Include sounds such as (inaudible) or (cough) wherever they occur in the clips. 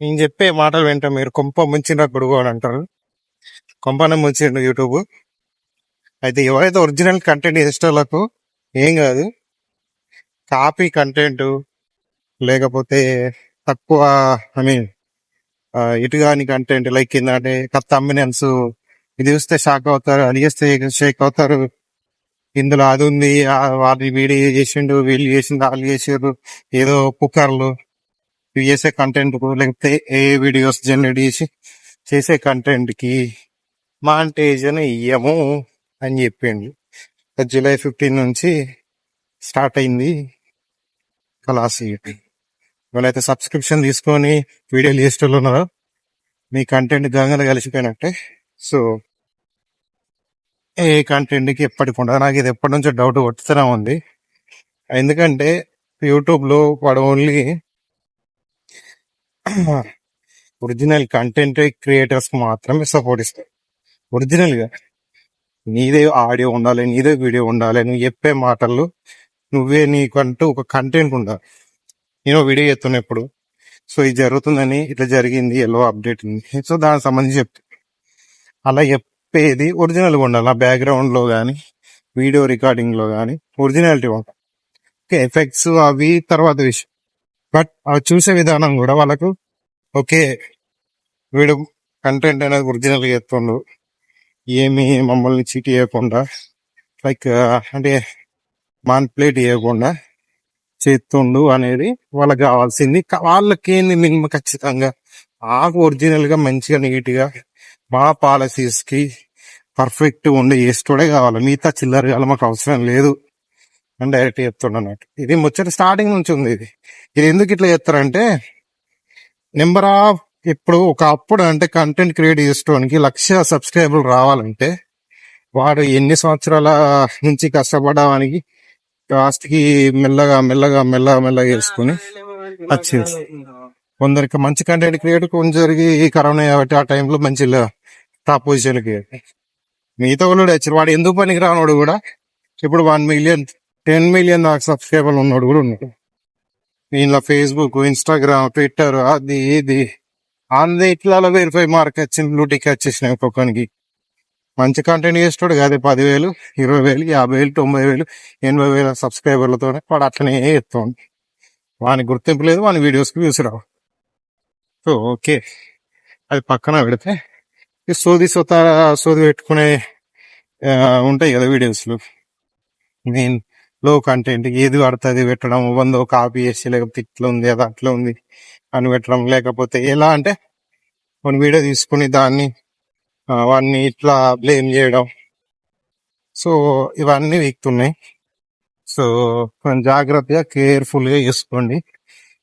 నేను చెప్పే మాటలు వెంట. మీరు కొంప ముంచిన గొడుగు అని అంటారు. కొంపనే ముంచిండు యూట్యూబ్ అయితే ఎవరైతే ఒరిజినల్ కంటెంట్ ఇష్టాలకు ఏం కాదు. కాపీ కంటెంట్ లేకపోతే తక్కువ ఐ మీన్ ఇటు కంటెంట్ లైక్ ఏంటంటే కత్త అమ్మినెన్స్ ఇది చూస్తే షాక్ అవుతారు అది చేస్తే షేక్ అవుతారు. ఇందులో అది ఉంది వాళ్ళు వీడియో చేసిండు వీళ్ళు చేసిండు వాళ్ళు చేసారు ఏదో పుకార్లు. చేసే కంటెంట్ లేకపోతే ఏ వీడియోస్ జనరేట్ చేసి చేసే కంటెంట్కి మాంటేజన్ అని ఇయ్యము అని చెప్పిండు. జూలై ఫిఫ్టీన్ నుంచి స్టార్ట్ అయింది క్లాస్ వాళ్ళైతే సబ్స్క్రిప్షన్ తీసుకొని వీడియోలు చేసేటోళ్ళు ఉన్నారో మీ కంటెంట్ గంగలు కలిసిపోయినట్టే. సో ఏ కంటెంట్కి ఎప్పటికి ఉండదు. నాకు ఇది ఎప్పటి నుంచో డౌట్ కొట్టుతూనే ఉంది. ఎందుకంటే యూట్యూబ్లో వాడు ఓన్లీ (clears throat) ఒరిజినల్ కంటెంట్ క్రియేటర్స్ మాత్రమే సపోర్ట్ ఇస్తారు ఒరిజినల్గా నీదే ఆడియో ఉండాలి నీదే వీడియో ఉండాలి నువ్వు చెప్పే మాటలు నువ్వే నీకంటూ ఒక కంటెంట్ ఉండాలి. నేను వీడియో చేస్తున్నప్పుడు సో ఇది జరుగుతుందని ఇట్లా జరిగింది ఎల్లో అప్డేట్ ఉంది. సో దానికి సంబంధించి చెప్తా. అలా చెప్పేది ఒరిజినల్గా ఉండాలి. ఆ బ్యాక్గ్రౌండ్లో కానీ వీడియో రికార్డింగ్లో కానీ ఒరిజినాలిటీ ఉండాలి. ఓకే ఎఫెక్ట్స్ అవి తర్వాత విషయం. బట్ అవి చూసే విధానం కూడా వాళ్ళకు ఓకే వీడు కంటెంట్ అనేది ఒరిజినల్గా చేస్తుండు ఏమి మమ్మల్ని చీట్ చేయకుండా లైక్ అంటే మాన్ప్లేట్ చేయకుండా చేస్తుండు అనేది వాళ్ళకి కావాల్సింది. వాళ్ళకి ఏంది మినిమం ఖచ్చితంగా? నాకు ఒరిజినల్గా మంచిగా నీట్గా మా పాలసీస్కి పర్ఫెక్ట్ ఉండే చేస్తూడే కావాలి. మిగతా చిల్లర కావాలి మాకు అవసరం లేదు. అని డైరెక్ట్ చెప్తుండ అన్నట్టు ఇది ముచ్చట స్టార్టింగ్ నుంచి ఉంది ఇది. ఇది ఎందుకు ఇట్లా చెప్తారంటే నెంబర్ ఆఫ్ ఇప్పుడు ఒక అప్పుడు అంటే కంటెంట్ క్రియేట్ చేసుకోవడానికి లక్ష సబ్స్క్రైబర్లు రావాలంటే వాడు ఎన్ని సంవత్సరాల నుంచి కష్టపడడానికి లాస్ట్కి మెల్లగా మెల్లగా మెల్లగా మెల్లగా చేసుకుని వచ్చేది కొందరికి మంచి కంటెంట్ క్రియేట్ కొందరికి కరోనా కాబట్టి ఆ టైంలో మంచి టాప్ పొజిషన్కి మిగతా వాళ్ళు వచ్చారు. వాడు ఎందుకు పనికి రానోడు కూడా? ఇప్పుడు వన్ మిలియన్ టెన్ మిలియన్ దాకా సబ్స్క్రైబర్లు ఉన్నాడు కూడా ఉన్నాడు. దీనిలో ఫేస్బుక్ ఇన్స్టాగ్రామ్ ట్విట్టర్ అది ఇది. అన్నిట్లలో వెరిఫై మార్క్ వచ్చింది బ్లూటిక్ వచ్చేసినాయి ఒక్కొక్కనికి. మంచి కంటెంట్ చేస్తాడు కాదే పదివేలు ఇరవై వేలు యాభై వేలు తొంభై వేలు ఎనభై వేల సబ్స్క్రైబర్లతోనే వాడు అట్లనే ఎత్తుంది వానికి గుర్తింపు లేదు వాని వీడియోస్కి వ్యూస్ రావు. So okay. అది పక్కన పెడితే ఈ సోది సొత సోది పెట్టుకునే ఉంటాయి కదా వీడియోస్లు. నేను లో కంటెంట్ ఏది పడుతుంది పెట్టడం వందో కాపీ చేసి లేకపోతే ఇట్లా ఉంది అది అట్లా ఉంది అని పెట్టడం లేకపోతే ఎలా అంటే కొన్ని వీడియో తీసుకుని దాన్ని వాడిని ఇట్లా బ్లేమ్ చేయడం. సో ఇవన్నీ వీక్తున్నాయి. సో కొంచెం జాగ్రత్తగా కేర్ఫుల్గా చేసుకోండి.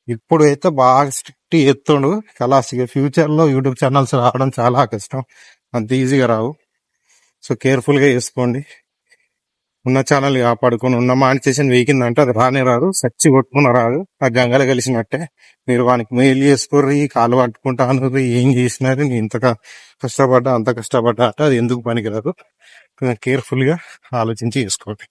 ఇప్పుడు అయితే బాగా స్ట్రిక్ట్ ఎత్తుండు కలాసిగా ఫ్యూచర్లో యూట్యూబ్ ఛానల్స్ రావడం చాలా కష్టం. అంత ఈజీగా రావు. సో కేర్ఫుల్గా చేసుకోండి. ఉన్న ఛానల్ కాపాడుకొని ఉన్న మానిటేషన్ వీకిందంటే అది రానే రాదు సచ్చి కొట్టుకుని రాదు. ఆ గంగల కలిసినట్టే మీరు వానికి మెయిల్ చేసుకోర్రి కాలు పట్టుకుంటాను ఏం చేసినారు? నేను ఇంత కష్టపడ్డా అంత కష్టపడ్డా అంటే అది ఎందుకు పనికిరాదు? కొంచెం కేర్ఫుల్గా ఆలోచించి చేసుకోండి.